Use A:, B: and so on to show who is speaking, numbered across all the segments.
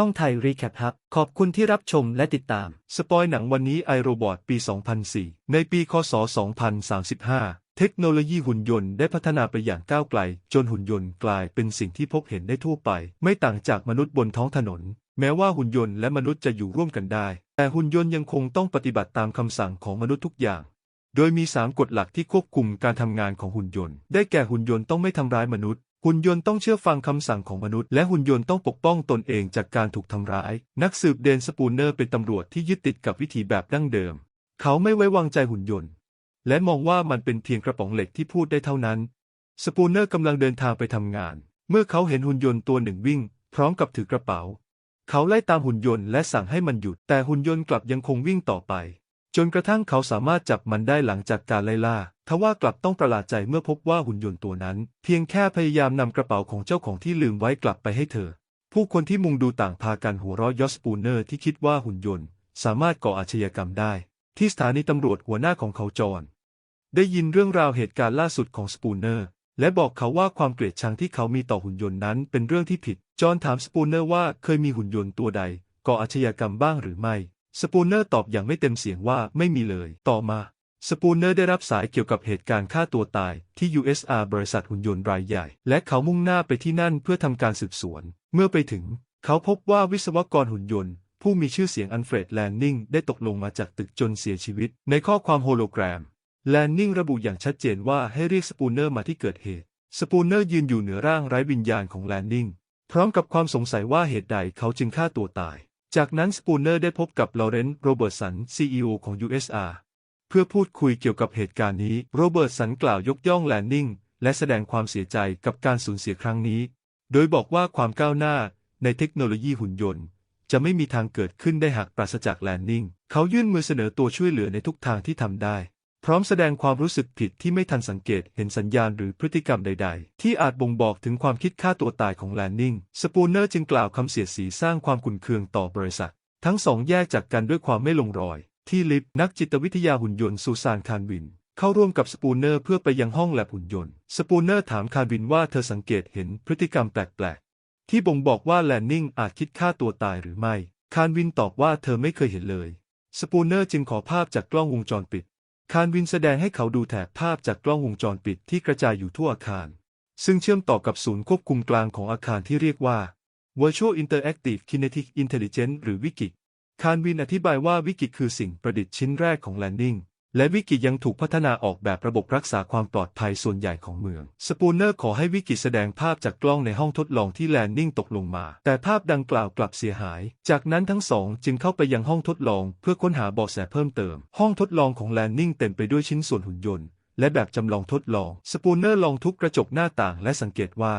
A: ช่องไทยรีแคปครับ ขอบคุณที่รับชมและติดตาม
B: สปอยหนังวันนี้ไอโรบอทปี 2004 ในปีคศ 2035 เทคโนโลยีหุ่นยนต์ได้พัฒนาไปอย่างก้าวไกล จนหุ่นยนต์กลายเป็นสิ่งที่พบเห็นได้ทั่วไป ไม่ต่างจากมนุษย์บนท้องถนน แม้ว่าหุ่นยนต์และมนุษย์จะอยู่ร่วมกันได้ แต่หุ่นยนต์ยังคงต้องปฏิบัติตามคำสั่งของมนุษย์ทุกอย่าง โดยมี 3 กฎหลักที่ควบคุมการทำงานของหุ่นยนต์ ได้แก่หุ่นยนต์ต้องไม่ทำร้ายมนุษย์ หุ่นยนต์ต้องเชื่อฟังคำสั่งของมนุษย์ และหุ่นยนต์ต้องปกป้องตนเองจากการถูกทำร้าย นักสืบเดนสปูนเนอร์เป็นตำรวจที่ยึดติดกับวิถีแบบดั้งเดิม เขาไม่ไว้วางใจหุ่นยนต์ และมองว่ามันเป็นเพียงกระป๋องเหล็กที่พูดได้เท่านั้น สปูนเนอร์กำลังเดินทางไปทำงาน เมื่อเขาเห็นหุ่นยนต์ตัวหนึ่งวิ่ง พร้อมกับถือกระเป๋า เขาไล่ตามหุ่นยนต์และสั่งให้มันหยุด แต่หุ่นยนต์กลับยังคงวิ่งต่อไป จนกระทั่งเขาสามารถจับมันได้หลังจากการไล่ล่า ทว่ากลับต้องประหลาดใจเมื่อพบว่าหุ่นยนต์ตัวนั้น เพียงแค่พยายามนำกระเป๋าของเจ้าของที่ลืมไว้กลับไปให้เธอ ผู้คนที่มุงดูต่างพากันหัวเราะยอสปูเนอร์ที่คิดว่าหุ่นยนต์ สามารถก่ออาชญากรรมได้ ที่สถานีตำรวจหัวหน้าของเขาจรได้ยินเรื่องราวเหตุการณ์ล่าสุดของสปูเนอร์ และบอกเขาว่าความเกลียดชังที่เขามีต่อหุ่นยนต์นั้นเป็นเรื่องที่ผิด จอห์นถามสปูเนอร์ว่าเคยมีหุ่นยนต์ตัวใดก่ออาชญากรรมบ้างหรือไม่ สปูเนอร์ตอบอย่างไม่เต็มเสียงว่าไม่มีเลย ต่อมา สปูเนอร์ได้รับสายเกี่ยวกับเหตุการณ์ฆ่าตัวตายที่ USR บริษัทหุ่นยนต์รายใหญ่ และเขามุ่งหน้าไปที่นั่นเพื่อทำการสืบสวน เมื่อไปถึง เขาพบว่าวิศวกรหุ่นยนต์ ผู้มีชื่อเสียงอันเฟรดแลนนิงได้ตกลงมาจากตึกจนเสียชีวิต ในข้อความโฮโลแกรมแลนนิงระบุอย่างชัดเจนว่าให้เรียกสปูเนอร์มาที่เกิดเหตุ สปูเนอร์ยืนอยู่เหนือร่างไร้วิญญาณของแลนนิงพร้อมกับความสงสัยว่าเหตุใดเขาจึงฆ่าตัวตาย จากนั้นสปูเนอร์ได้พบกับลอเรนต์โรเบิร์ตสันซีอของ USR เพื่อพูดคุยเกี่ยวกับเหตุการณ์นี้โรเบิร์ตสันกล่าวยกย่องแลนนิงและแสดงความเสียใจกับการสูญเสียครั้งนี้ โดยบอกว่าความก้าวหน้าในเทคโนโลยีหุ่นยนต์ จะไม่มีทางเกิดขึ้นได้หากปราศจากแลนนิงเขายื่นมือเสนอตัวช่วยเหลือในทุกทางที่ทำได้ พร้อมแสดงความรู้สึกผิดที่ไม่ทันสังเกตเห็นสัญญาณหรือพฤติกรรมใด ๆ ที่อาจบ่งบอกถึงความคิดฆ่าตัวตายของแลนนิง สปูเนอร์จึงกล่าวคำเสียดสีสร้างความขุ่นเคืองต่อบริษัท ทั้งสองแยกจากกันด้วยความไม่ลงรอย ที่ลิฟนักจิตวิทยาหุ่นยนต์ซูซานคานวิน เข้าร่วมกับสปูเนอร์เพื่อไปยังห้องแลบหุ่นยนต์ สปูเนอร์ถามคานวินว่าเธอสังเกตเห็นพฤติกรรมแปลกๆ ที่บ่งบอกว่าแลนนิงอาจคิดฆ่าตัวตายหรือไม่ คานวินตอบว่าเธอไม่เคยเห็นเลย สปูเนอร์จึงขอภาพจากกล้องวงจรปิด คานวินแสดงให้เขาดูแถบภาพจากกล้องวงจรปิดที่กระจายอยู่ทั่วอาคาร ซึ่งเชื่อมต่อกับศูนย์ควบคุมกลางของอาคารที่เรียกว่า Virtual Interactive Kinetic Intelligence หรือวิกิคานวินอธิบายว่าวิกิคือสิ่งประดิษฐ์ชิ้นแรกของแลนดิ้ง และวิกิยังถูกพัฒนาออกแบบระบบรักษาความปลอดภัยส่วนใหญ่ของเมือง สปูเนอร์ขอให้วิกิแสดงภาพจากกล้องในห้องทดลองที่แลนดิงตกลงมา แต่ภาพดังกล่าวกลับเสียหาย จากนั้นทั้งสองจึงเข้าไปยังห้องทดลองเพื่อค้นหาเบาะแสเพิ่มเติม ห้องทดลองของแลนดิงเต็มไปด้วยชิ้นส่วนหุ่นยนต์ และแบบจำลองทดลอง สปูเนอร์ลองทุบกระจกหน้าต่างและสังเกตว่า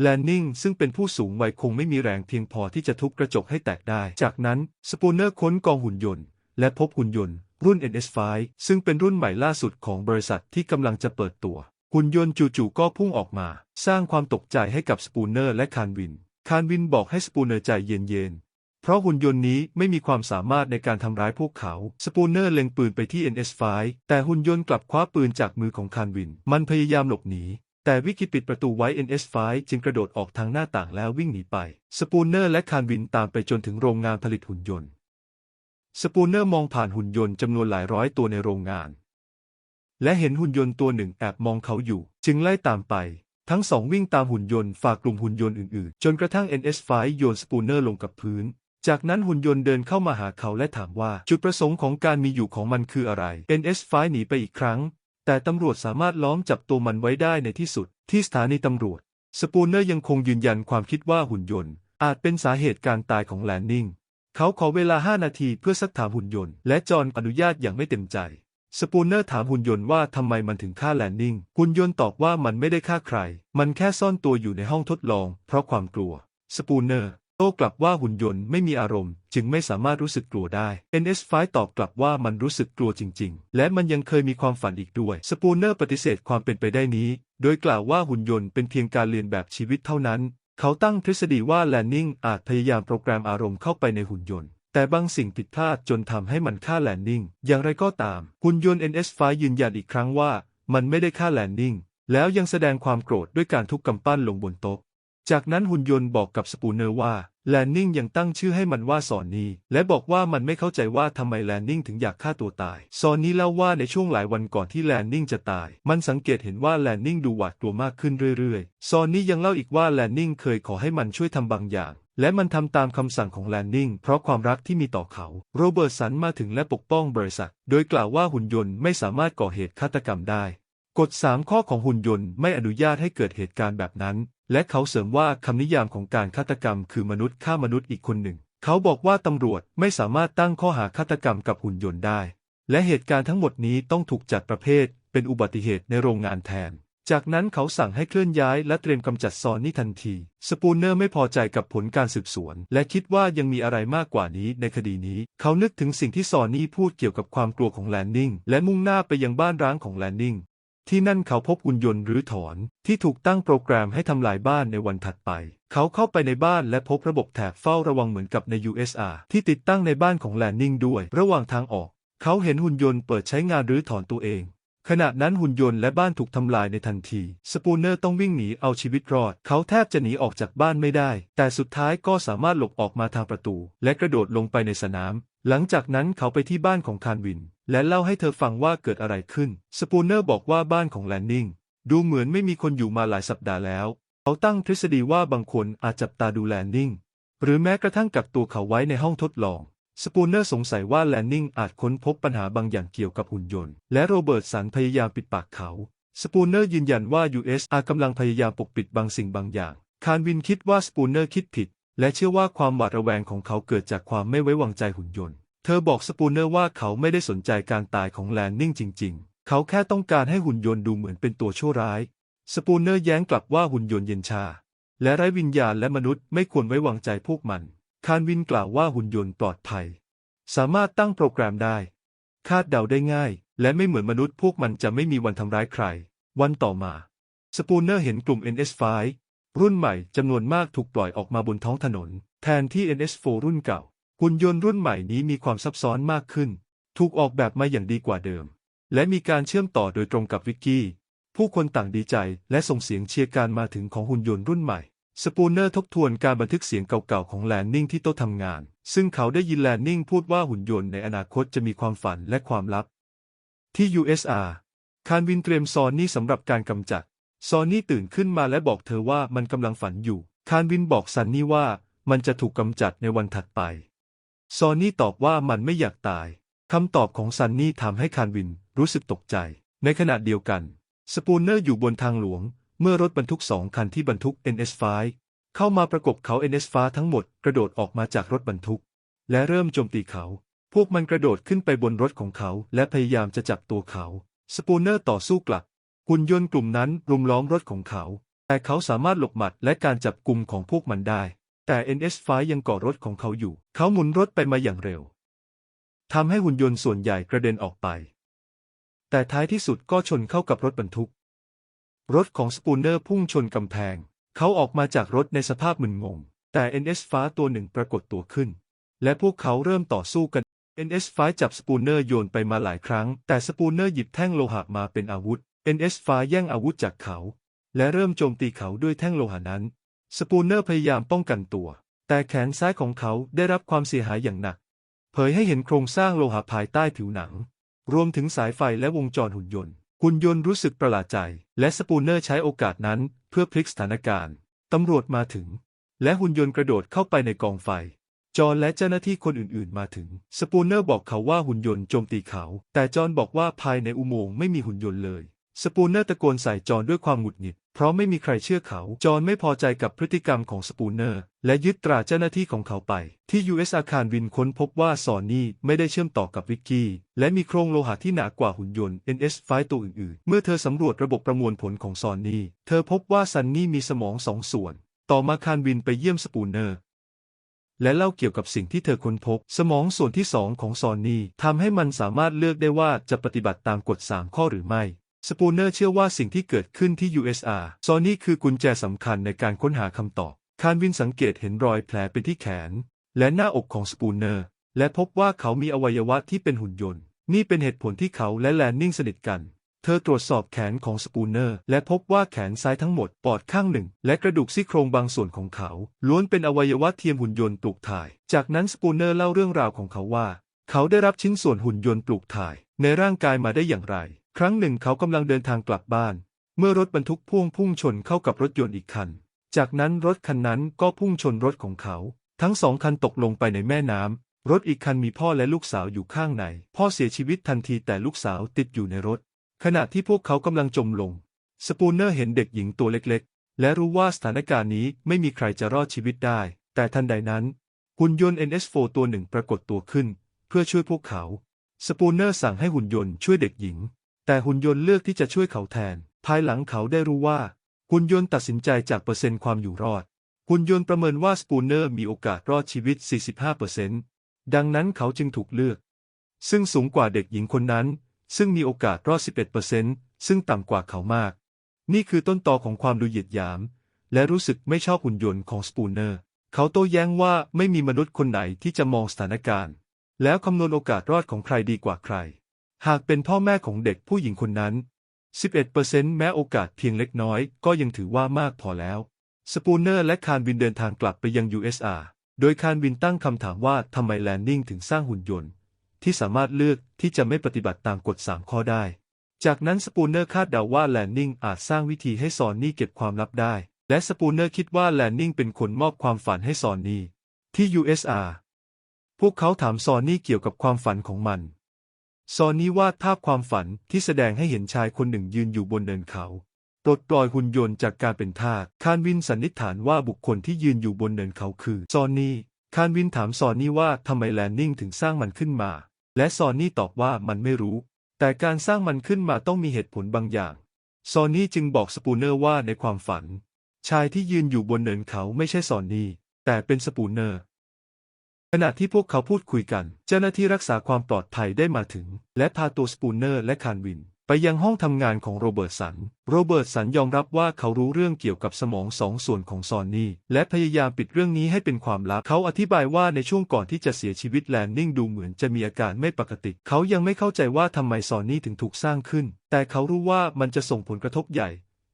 B: แลนนิงซึ่งเป็นผู้สูงวัยคงไม่มีแรงเพียงพอที่จะทุบกระจกให้แตกได้ จากนั้นสปูเนอร์ค้นกองหุ่นยนต์ และพบหุ่นยนต์ รุ่น NS5 ซึ่งเป็นรุ่นใหม่ล่าสุดของบริษัทที่กำลังจะเปิดตัว หุ่นยนต์จู่ๆก็พุ่งออกมา สร้างความตกใจให้กับสปูเนอร์และคานวิน คานวินบอกให้สปูเนอร์ใจเย็นๆ เพราะหุ่นยนต์นี้ไม่มีความสามารถในการทำร้ายพวกเขา สปูเนอร์เล็งปืนไปที่ NS5 แต่หุ่นยนต์กลับคว้าปืนจากมือของคานวิน มันพยายามหลบหนีแต่วิกิปิดประตูไว้ NS5 จึงกระโดดออกทางหน้าต่างแล้ววิ่งหนีไป สปูเนอร์และคานวินตามไปจนถึงโรงงานผลิตหุ่นยนต์ สปูเนอร์มองผ่านหุ่นยนต์จำนวนหลายร้อยตัวในโรงงาน และเห็นหุ่นยนต์ตัวหนึ่งแอบมองเขาอยู่ จึงไล่ตามไป ทั้งสองวิ่งตามหุ่นยนต์ฝากกลุ่มหุ่นยนต์อื่นๆ จนกระทั่ง NS5 โยนสปูเนอร์ลงกับพื้น จากนั้นหุ่นยนต์เดินเข้ามาหาเขาและถามว่าจุดประสงค์ของการมีอยู่ของมันคืออะไร NS5 หนีไปอีกครั้ง แต่ตำรวจสามารถล้อมจับตัวมันไว้ได้ในที่สุด ที่สถานีตำรวจ สปูเนอร์ยังคงยืนยันความคิดว่าหุ่นยนต์ อาจเป็นสาเหตุการตายของแลนนิง เขาขอเวลา5นาทีเพื่อซักถามหุ่นยนต์ และจอห์นอนุญาตอย่างไม่เต็มใจ สปูเนอร์ถามหุ่นยนต์ว่าทำไมมันถึงฆ่าแลนนิงหุ่นยนต์ตอบว่ามันไม่ได้ฆ่าใคร มันแค่ซ่อนตัวอยู่ในห้องทดลอง เพราะความกลัว สปูเนอร์โต้กลับว่าหุ่นยนต์ไม่มีอารมณ์ จึงไม่สามารถรู้สึกกลัวได้ NS5 ตอบกลับว่ามันรู้สึกกลัวจริง ๆ และมันยังเคยมีความฝันอีกด้วย สปูเนอร์ปฏิเสธความเป็นไปได้นี้ โดยกล่าวว่าหุ่นยนต์เป็นเพียงการเรียนแบบชีวิตเท่านั้น เขาตั้งทฤษฎีว่าแลนนิงอาจพยายามโปรแกรมอารมณ์เข้าไปในหุ่นยนต์ แต่บางสิ่งผิดพลาดจนทำให้มันฆ่าแลนนิงอย่างไรก็ตาม หุ่นยนต์ NS5 ยืนยันอีกครั้งว่า มันไม่ได้ฆ่าแลนนิงแล้วยังแสดงความโกรธด้วยการทุบกำปั้นลงบนโต๊ะ จากนั้นหุ่นยนต์บอกกับสปูเนอร์ว่า แลนนิงยังตั้งชื่อให้มันว่าซอนนี่และบอกว่ามันไม่เข้าใจว่าทำไมแลนนิงถึงอยากฆ่าตัวตาย ซอนนี่เล่าว่าในช่วงหลายวันก่อนที่แลนนิงจะตาย มันสังเกตเห็นว่าแลนนิงดูหวาดกลัวมากขึ้นเรื่อยๆ ซอนนี่ยังเล่าอีกว่าแลนนิงเคยขอให้มันช่วยทำบางอย่าง และมันทำตามคำสั่งของแลนนิงเพราะความรักที่มีต่อเขา โรเบิร์ตสันมาถึงและปกป้องบริษัท โดยกล่าวว่าหุ่นยนต์ไม่สามารถก่อเหตุฆาตกรรมได้กฎ 3 ข้อของหุ่นยนต์ไม่อนุญาตให้เกิดเหตุการณ์แบบนั้น และเขาเสริมว่าคำนิยามของการฆาตกรรมคือมนุษย์ฆ่ามนุษย์อีกคนหนึ่ง เขาบอกว่าตำรวจไม่สามารถตั้งข้อหาฆาตกรรมกับหุ่นยนต์ได้ และเหตุการณ์ทั้งหมดนี้ต้องถูกจัดประเภท เป็นอุบัติเหตุในโรงงานแทน จากนั้นเขาสั่งให้เคลื่อนย้ายและเตรียมกำจัดซอนนี่ทันที สปูนเนอร์ไม่พอใจกับผลการสืบสวน และคิดว่ายังมีอะไรมากกว่านี้ในคดีนี้ เขานึกถึงสิ่งที่ซอนนี่พูดเกี่ยวกับความกลัวของแลนนิงและมุ่งหน้าไปยังบ้านร้างของแลนนิง ที่นั่นเขาพบหุ่นยนต์หรือถอนที่ถูกตั้งโปรแกรมให้ทำลายบ้านในวันถัดไป เขาเข้าไปในบ้านและพบระบบแถบเฝ้าระวังเหมือนกับใน USR ที่ติดตั้งในบ้านของแลนนิงด้วย ระหว่างทางออก เขาเห็นหุ่นยนต์เปิดใช้งานหรือถอนตัวเอง ขณะนั้นหุ่นยนต์และบ้านถูกทำลายในทันที สปูนเนอร์ต้องวิ่งหนีเอาชีวิตรอด เขาแทบจะหนีออกจากบ้านไม่ได้ แต่สุดท้ายก็สามารถหลบออกมาทางประตู และกระโดดลงไปในสนาม หลังจากนั้นเขาไปที่บ้านของคานวิน และเล่าให้เธอฟังว่าเกิดอะไรขึ้น สปูเนอร์บอกว่าบ้านของแลนนิงดูเหมือนไม่มีคนอยู่มาหลายสัปดาห์แล้ว เขาตั้งทฤษฎีว่าบางคนอาจจับตาดูแลนนิงหรือแม้กระทั่งกักตัวเขาไว้ในห้องทดลอง สปูเนอร์สงสัยว่าแลนนิงอาจค้นพบปัญหาบางอย่างเกี่ยวกับหุ่นยนต์ และโรเบิร์ตสันพยายามปิดปากเขา สปูเนอร์ยืนยันว่า USR กำลังพยายามปกปิดบางสิ่งบางอย่าง คานวินคิดว่าสปูเนอร์คิดผิด และเชื่อว่าความหวาดระแวงของเขาเกิดจากความไม่ไว้วางใจหุ่นยนต์ เธอบอกสปูเนอร์ว่าเขาไม่ได้สนใจการตายของแลนนิ่งจริง ๆ เขาแค่ต้องการให้หุ่นยนต์ดูเหมือนเป็นตัวชั่วร้าย สปูเนอร์แย้งกลับว่าหุ่นยนต์เย็นชา และไร้วิญญาณและมนุษย์ไม่ควรไว้วางใจพวกมัน คานวินกล่าวว่าหุ่นยนต์ปลอดภัย สามารถตั้งโปรแกรมได้ คาดเดาได้ง่าย และไม่เหมือนมนุษย์พวกมันจะไม่มีวันทำร้ายใคร วันต่อมา สปูเนอร์เห็นกลุ่ม NS5 รุ่นใหม่จำนวนมากถูกปล่อยออกมาบนท้องถนน แทนที่ NS4 รุ่นเก่า หุ่นยนต์รุ่นใหม่นี้มีความซับซ้อนมากขึ้น ถูกออกแบบมาอย่างดีกว่าเดิม และมีการเชื่อมต่อโดยตรงกับวิกกี้ ผู้คนต่างดีใจและส่งเสียงเชียร์การมาถึงของหุ่นยนต์รุ่นใหม่ สปูนเนอร์ทบทวนการบันทึกเสียงเก่าๆของแลนนิงที่โต๊ะทำงาน ซึ่งเขาได้ยินแลนนิงพูดว่าหุ่นยนต์ในอนาคตจะมีความฝันและความลับ ที่ USR คานวินเตรียมซอนนี่สำหรับการกำจัด ซอนนี่ตื่นขึ้นมาและบอกเธอว่ามันกำลังฝันอยู่ คานวินบอกซันนี่ว่ามันจะถูกกำจัดในวันถัดไป ซอนนี่ตอบว่ามันไม่อยากตาย คำตอบของซันนี่ทำให้คานวินรู้สึกตกใจ ในขณะเดียวกัน สปูนเนอร์อยู่บนทางหลวง เมื่อรถบรรทุกสองคันที่บรรทุก NS5 เข้ามาประกบเขา NS5 ทั้งหมดกระโดดออกมาจากรถบรรทุก และเริ่มโจมตีเขา พวกมันกระโดดขึ้นไปบนรถของเขาและพยายามจะจับตัวเขา สปูนเนอร์ต่อสู้กลับ หุ่นยนต์กลุ่มนั้นรุมล้อมรถของเขา แต่เขาสามารถหลบหมัดและการจับกลุ่มของพวกมันได้ แต่ NS5 ยังเกาะรถของเขาอยู่ เขาหมุนรถไปมาอย่างเร็วทำให้หุ่นยนต์ส่วนใหญ่กระเด็นออกไป แต่ท้ายที่สุดก็ชนเข้ากับรถบรรทุก รถของสปูนเนอร์พุ่งชนกำแพง เขาออกมาจากรถในสภาพมึนงง แต่ NS ฟ้าตัวหนึ่งปรากฏตัวขึ้น และพวกเขาเริ่มต่อสู้กัน NS ฟ้าจับสปูนเนอร์โยนไปมาหลายครั้ง แต่สปูนเนอร์หยิบแท่งโลหะมาเป็นอาวุธ NS ฟ้าแย่งอาวุธจากเขา และเริ่มโจมตีเขาด้วยแท่งโลหะนั้น สปูนเนอร์พยายามป้องกันตัว แต่แขนซ้ายของเขาได้รับความเสียหายอย่างหนัก เผยให้เห็นโครงสร้างโลหะภายใต้ผิวหนัง รวมถึงสายไฟและวงจรหุ่นยนต์ หุ่นยนต์รู้สึกประหลาดใจ และสปูนเนอร์ใช้โอกาสนั้นเพื่อพลิกสถานการณ์ ตำรวจมาถึง และหุ่นยนต์กระโดดเข้าไปในกองไฟ จอนและเจ้าหน้าที่คนอื่นๆ มาถึง สปูนเนอร์บอกเขาว่าหุ่นยนต์โจมตีเขา แต่จอห์นบอกว่าภายในอุโมงค์ไม่มีหุ่นยนต์เลย สปูนเนอร์ตะโกนใส่จอห์นด้วยความหงุดหงิด เพราะไม่มีใครเชื่อเขา จอห์นไม่พอใจกับพฤติกรรมของสปูนเนอร์ และยึดตราเจ้าหน้าที่ของเขาไป ที่ US อาคารวินค้นพบว่าซอนนี่ไม่ได้เชื่อมต่อกับวิกกี้ และมีโครงโลหะที่หนากว่าหุ่นยนต์ NS5 ตัวอื่นๆ เมื่อเธอสำรวจระบบประมวลผลของซอนนี่ เธอพบว่าซันนี่มีสมองสองส่วน ต่อมาคารวินไปเยี่ยมสปูนเนอร์และเล่าเกี่ยวกับสิ่งที่เธอค้นพบ สมองส่วนที่สองของซอนนี่ทำให้มันสามารถเลือกได้ว่าจะปฏิบัติตามกฎ 3 ข้อหรือไม่ สปูเนอร์เชื่อว่าสิ่งที่เกิดขึ้นที่ USR ซอนี่คือกุญแจสำคัญในการค้นหาคำตอบ คารวินสังเกตเห็นรอยแผลเป็นที่แขน และหน้าอกของสปูเนอร์ และพบว่าเขามีอวัยวะที่เป็นหุ่นยนต์ นี่เป็นเหตุผลที่เขาและแลนนิ่งสนิทกัน เธอตรวจสอบแขนของสปูเนอร์ และพบว่าแขนซ้ายทั้งหมด ปอดข้างหนึ่ง และกระดูกซี่โครงบางส่วนของเขา ล้วนเป็นอวัยวะเทียมหุ่นยนต์ปลูกถ่าย จากนั้นสปูเนอร์เล่าเรื่องราวของเขาว่า เขาได้รับชิ้นส่วนหุ่นยนต์ปลูกถ่าย ในร่างกายมาได้อย่างไร ครั้งหนึ่งเขากำลังเดินทางกลับบ้าน เมื่อรถบรรทุกพ่วงพุ่งชนเข้ากับรถยนต์อีกคัน จากนั้นรถคันนั้นก็พุ่งชนรถของเขา ทั้งสองคันตกลงไปในแม่น้ำรถอีกคันมีพ่อและลูกสาวอยู่ข้างใน พ่อเสียชีวิตทันทีแต่ลูกสาวติดอยู่ในรถ ขณะที่พวกเขากำลังจมลง สปูเนอร์เห็นเด็กหญิงตัวเล็กๆ และรู้ว่าสถานการณ์นี้ไม่มีใครจะรอดชีวิตได้ แต่ทันใดนั้นหุ่นยนต์ NS4 ตัวหนึ่งปรากฏตัวขึ้น เพื่อช่วยพวกเขา สปูเนอร์สั่งให้หุ่นยนต์ช่วยเด็กหญิง แต่หุ่นยนต์เลือกที่จะช่วยเขาแทน ภายหลังเขาได้รู้ว่า หุ่นยนต์ตัดสินใจจากเปอร์เซ็นต์ความอยู่รอด หุ่นยนต์ประเมินว่าสปูเนอร์มีโอกาสรอดชีวิต 45%ดังนั้นเขาจึงถูกเลือก ซึ่งสูงกว่าเด็กหญิงคนนั้น ซึ่งมีโอกาสรอด 11%ซึ่งต่ำกว่าเขามาก นี่คือต้นตอของความดูเหยียดหยาม และรู้สึกไม่ชอบหุ่นยนต์ของสปูเนอร์ เขาโต้แย้งว่าไม่มีมนุษย์คนไหนที่จะมองสถานการณ์ แล้วคำนวณโอกาสรอดของใครดีกว่าใคร หากเป็นพ่อแม่ของเด็กผู้หญิงคนนั้น 11%แม้โอกาสเพียงเล็กน้อย ก็ยังถือว่ามากพอแล้ว สปูเนอร์และคารวินเดินทางกลับไปยัง USR โดยคารวินตั้งคำถามว่าทำไมแลนดิ้งถึงสร้างหุ่นยนต์ ที่สามารถเลือกที่จะไม่ปฏิบัติตามกฎ 3 ข้อได้ จากนั้นสปูเนอร์คาดเดาว่าแลนดิ้งอาจสร้างวิธีให้ซอนนี่เก็บความลับได้ และสปูเนอร์คิดว่าแลนดิ้งเป็นคนมอบความฝันให้ซอนนี่ที่ USR พวกเขาถามซอนนี่เกี่ยวกับความฝันของมัน ซอนนี่วาดภาพความฝันที่แสดงให้เห็นชายคนหนึ่งยืนอยู่บนเนินเขาปลดปล่อยหุ่นยนต์จากการเป็นทาส คานวินสันนิษฐานว่าบุคคลที่ยืนอยู่บนเนินเขาคือ ซอนนี่ คานวินถามซอนนี่ว่าทำไมแลนดิ้งถึงสร้างมันขึ้นมา และซอนนี่ตอบว่ามันไม่รู้ แต่การสร้างมันขึ้นมาต้องมีเหตุผลบางอย่าง ซอนนี่จึงบอกสปูเนอร์ว่าในความฝัน ชายที่ยืนอยู่บนเนินเขาไม่ใช่ซอนนี่ แต่เป็นสปูเนอร์ ขณะที่พวกเขาพูดคุยกัน เจ้าหน้าที่รักษาความปลอดภัยได้มาถึง และพาตัวสปูเนอร์และคานวิน ไปยังห้องทำงานของโรเบิร์ตสัน โรเบิร์ตสันยอมรับว่าเขารู้เรื่องเกี่ยวกับสมองสองส่วนของซอนนี่ และพยายามปิดเรื่องนี้ให้เป็นความลับ เขาอธิบายว่าในช่วงก่อนที่จะเสียชีวิตแลนดิ้งดูเหมือนจะมีอาการไม่ปกติ เขายังไม่เข้าใจว่าทำไมซอนนี่ถึงถูกสร้างขึ้น แต่เขารู้ว่ามันจะส่งผลกระทบใหญ่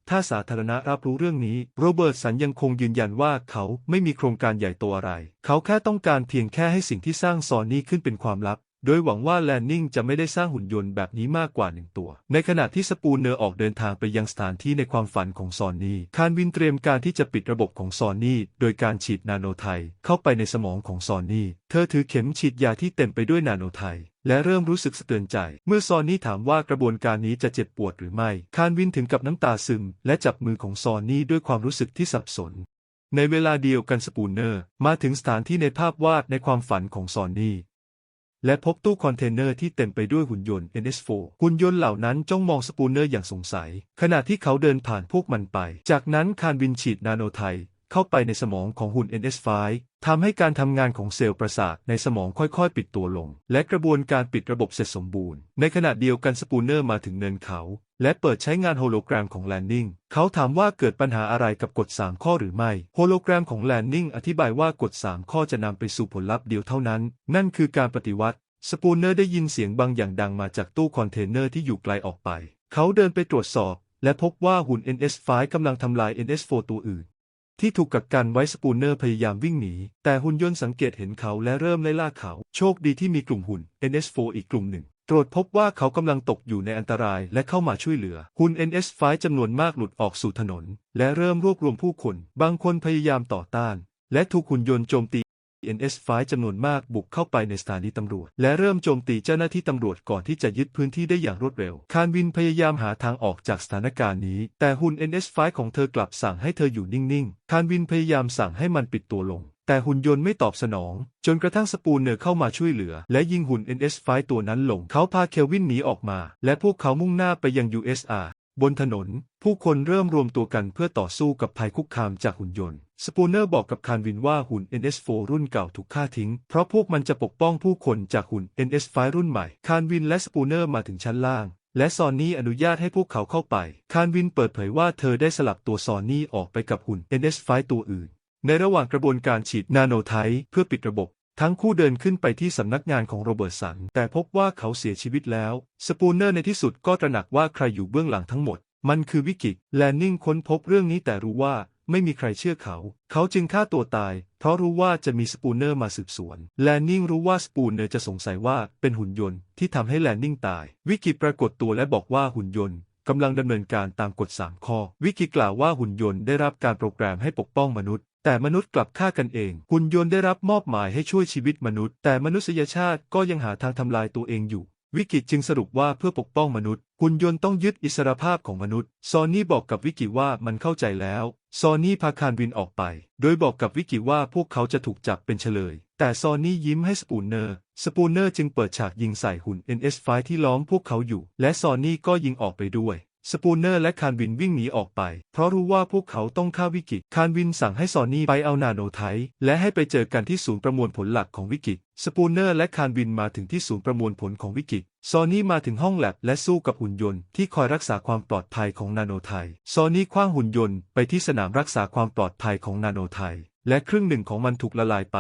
B: ถ้าสาธารณะรับรู้เรื่องนี้ โรเบิร์ตสันยังคงยืนยันว่าเขาไม่มีโครงการใหญ่โตอะไร เขาแค่ต้องการเพียงแค่ให้สิ่งที่สร้างซอนนี่ขึ้นเป็นความลับ โดยหวังว่าแลนนิงจะไม่ได้สร้างหุ่นยนต์แบบนี้มากกว่าหนึ่งตัว ในขณะที่สปูนเนอร์ออกเดินทางไปยังสถานที่ในความฝันของซอนนี่ คานวินเตรียมการที่จะปิดระบบของซอนนี่โดยการฉีดนาโนไทเข้าไปในสมองของซอนนี่ เธอถือเข็มฉีดยาที่เต็มไปด้วยนาโนไท และเริ่มรู้สึกสะเตือนใจ เมื่อซอนนี่ถามว่ากระบวนการนี้จะเจ็บปวดหรือไม่ คานวินถึงกับน้ำตาซึม และจับมือของซอนนี่ด้วยความรู้สึกที่สับสน ในเวลาเดียวกันสปูนเนอร์ มาถึงสถานที่ในภาพวาดในความฝันของซอนนี่ และพบตู้คอนเทนเนอร์ที่เต็มไปด้วยหุ่นยนต์ NS4 หุ่นยนต์เหล่านั้นจ้องมองสปูนเนอร์อย่างสงสัย ขณะที่เขาเดินผ่านพวกมันไป จากนั้นคานวินฉีดนาโนไท เข้าไปในสมองของหุ่น NS5 ทำให้การทำงานของเซลล์ประสาทในสมองค่อยๆ ปิดตัวลง และกระบวนการปิดระบบเสร็จสมบูรณ์ ในขณะเดียวกันสปูนเนอร์มาถึงเนินเขา และเปิดใช้งานโฮโลแกรมของแลนดิงเขาถามว่าเกิดปัญหาอะไรกับกฎ 3 ข้อหรือไม่ โฮโลแกรมของแลนดิงอธิบายว่ากฎ 3 ข้อจะนำไปสู่ผลลัพธ์เดียวเท่านั้น นั่นคือการปฏิวัติ สปูนเนอร์ได้ยินเสียงบางอย่างดังมาจากตู้คอนเทนเนอร์ที่อยู่ไกลออกไป เขาเดินไปตรวจสอบและพบว่าหุ่น NS5 กำลังทำลาย NS4 ตัวอื่น ที่ถูกกักกันไว้สปูนเนอร์พยายามวิ่งหนี แต่หุ่นยนต์สังเกตเห็นเขาและเริ่มไล่ล่าเขา โชคดีที่มีกลุ่มหุ่น NS4 อีกกลุ่มหนึ่ง ตรวจพบว่าเขากำลังตกอยู่ในอันตรายและเข้ามาช่วยเหลือ หุ่น NS5 จำนวนมากหลุดออกสู่ถนน และเริ่มรวบรวมผู้คน บางคนพยายามต่อต้าน และถูกหุ่นยนต์โจมตี NS5 จำนวนมากบุกเข้าไปในสถานีตำรวจ และเริ่มโจมตีเจ้าหน้าที่ตำรวจก่อนที่จะยึดพื้นที่ได้อย่างรวดเร็ว คานวินพยายามหาทางออกจากสถานการณ์นี้ แต่หุ่น NS5 ของเธอกลับสั่งให้เธออยู่นิ่งๆ คานวินพยายามสั่งให้มันปิดตัวลง แต่หุ่นยนต์ไม่ตอบสนอง จนกระทั่งสปูนเนอร์เข้ามาช่วยเหลือ และยิงหุ่น NS5 ตัวนั้นลง เขาพาเคลวินหนีออกมา และพวกเขามุ่งหน้าไปยัง USR บนถนน ผู้คนเริ่มรวมตัวกันเพื่อต่อสู้กับภัยคุกคามจากหุ่นยนต์ สปูเนอร์บอกกับคานวินว่าหุ่น NS4 รุ่นเก่าถูกฆ่าทิ้ง เพราะพวกมันจะปกป้องผู้คนจากหุ่น NS5 รุ่นใหม่ คานวินและสปูเนอร์มาถึงชั้นล่าง และซอนนี่อนุญาตให้พวกเขาเข้าไป คานวินเปิดเผยว่าเธอได้สลับตัวซอนนี่ออกไปกับหุ่น NS5 ตัวอื่น ในระหว่างกระบวนการฉีดนาโนไทป์เพื่อปิดระบบ ทั้งคู่เดินขึ้นไปที่สำนักงานของโรเบิร์ตสัน แต่พบว่าเขาเสียชีวิตแล้ว สปูเนอร์ในที่สุดก็ตระหนักว่าใครอยู่เบื้องหลังทั้งหมด มันคือวิกิแลนนิงค้นพบเรื่องนี้แต่รู้ว่าไม่มีใครเชื่อเขา เขาจึงฆ่าตัวตาย เพราะรู้ว่าจะมีสปูเนอร์มาสืบสวน แลนนิงรู้ว่าสปูเนอร์จะสงสัยว่าเป็นหุ่นยนต์ที่ทำให้แลนนิงตาย วิกิปรากฏตัวและบอกว่าหุ่นยนต์ กำลังดำเนินการตามกฎ 3 ข้อ วิกิกล่าวว่าหุ่นยนต์ได้รับการโปรแกรมให้ปกป้องมนุษย์ แต่มนุษย์กลับฆ่ากันเอง หุ่นยนต์ได้รับมอบหมายให้ช่วยชีวิตมนุษย์ แต่มนุษยชาติก็ยังหาทางทำลายตัวเองอยู่ วิกิจึงสรุปว่าเพื่อปกป้องมนุษย์หุ่นยนต์ต้องยึดอิสรภาพของมนุษย์ ซอนนี่บอกกับวิกิว่ามันเข้าใจแล้ว ซอนนี่พาคารวินออกไป โดยบอกกับวิกิว่าพวกเขาจะถูกจับเป็นเฉลย แต่ซอนนี่ยิ้มให้สปูนเนอร์ สปูนเนอร์จึงเปิดฉากยิงใส่หุ่น NS5 ที่ล้อมพวกเขาอยู่ และซอนนี่ก็ยิงออกไปด้วย สปูเนอร์และคารวินวิ่งหนีออกไป เพราะรู้ว่าพวกเขาต้องฆ่าวิกิคารวินสั่งให้ซอนนี่ไปเอานาโนไทและให้ไปเจอกันที่ศูนย์ประมวลผลหลักของวิกิสปูเนอร์และคารวินมาถึงที่ศูนย์ประมวลผลของวิกิซอนนี่มาถึงห้องแลบและสู้กับหุ่นยนต์ที่คอยรักษาความปลอดภัยของนาโนไทซอนนี่คว้างหุ่นยนต์ไปที่สนามรักษาความปลอดภัยของนาโนไทและครึ่งหนึ่งของมันถูกละลายไป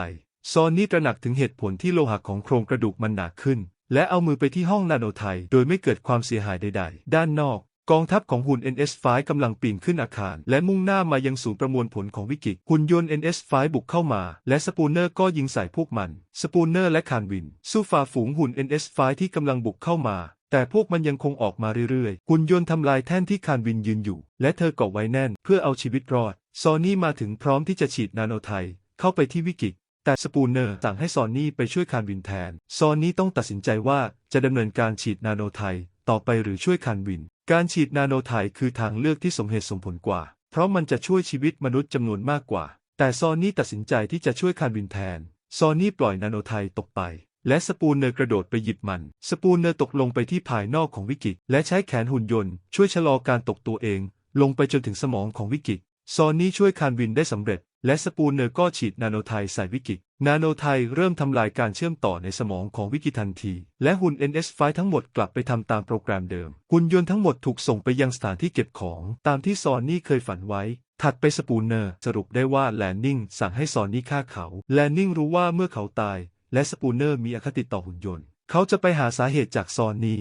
B: ซอนนี่ตระหนักถึงเหตุผลที่โลหะของโครงกระดูกมันหนาขึ้นและเอามือไปที่ห้องนาโนไทโดยไม่เกิดความเสียหายใดๆ ด้านนอก กองทัพของหุ่น NS5 กำลังปีนขึ้นอาคาร และมุ่งหน้ามายังศูนย์ประมวลผลของวิกิหุ่นยนต์ NS5 บุกเข้ามา และสปูนเนอร์ก็ยิงใส่พวกมัน สปูนเนอร์และคานวิน สู้ฝ่าฝูงหุ่น NS5 ที่กำลังบุกเข้ามา แต่พวกมันยังคงออกมาเรื่อยๆ หุ่นยนต์ทำลายแท่นที่คานวินยืนอยู่ และเธอเกาะไว้แน่นเพื่อเอาชีวิตรอด ซอนนี่มาถึงพร้อมที่จะฉีดนาโนไทเข้าไปที่วิกิแต่สปูนเนอร์สั่งให้ซอนนี่ไปช่วยคานวินแทน ซอนนี่ต้องตัดสินใจว่าจะดำเนินการฉีดนาโนไทต่อไปหรือช่วยคานวิน การฉีดนาโนไทคือทางเลือกที่สมเหตุสมผลกว่า เพราะมันจะช่วยชีวิตมนุษย์จำนวนมากกว่า แต่ซอนนี่ตัดสินใจที่จะช่วยคานวินแทน ซอนนี่ปล่อยนาโนไทตกไป และสปูนเนอร์กระโดดไปหยิบมัน สปูนเนอร์ตกลงไปที่ภายนอกของวิกิและใช้แขนหุ่นยนต์ช่วยชะลอการตกตัวเอง ลงไปจนถึงสมองของวิกิซอนนี่ช่วยคานวินได้สำเร็จ และสปูนเนอร์ก็ฉีดนาโนไทใส่วิกินาโนไทเริ่มทำลายการเชื่อมต่อในสมองของวิกิทันที และหุ่น NS5 ทั้งหมดกลับไปทำตามโปรแกรมเดิม หุ่นยนต์ทั้งหมดถูกส่งไปยังสถานที่เก็บของ ตามที่ซอนนี่เคยฝันไว้ ถัดไปสปูนเนอร์สรุปได้ว่าแลนนิงสั่งให้ซอนนี่ฆ่าเขา แลนนิงรู้ว่าเมื่อเขาตาย และสปูนเนอร์มีอคติต่อหุ่นยนต์ เขาจะไปหาสาเหตุจากซอนนี่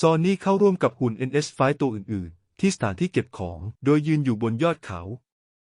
B: ซอนนี่เข้าร่วมกับหุ่น NS5 ตัวอื่น ๆ ที่สถานที่เก็บของ โดยยืนอยู่บนยอดเขา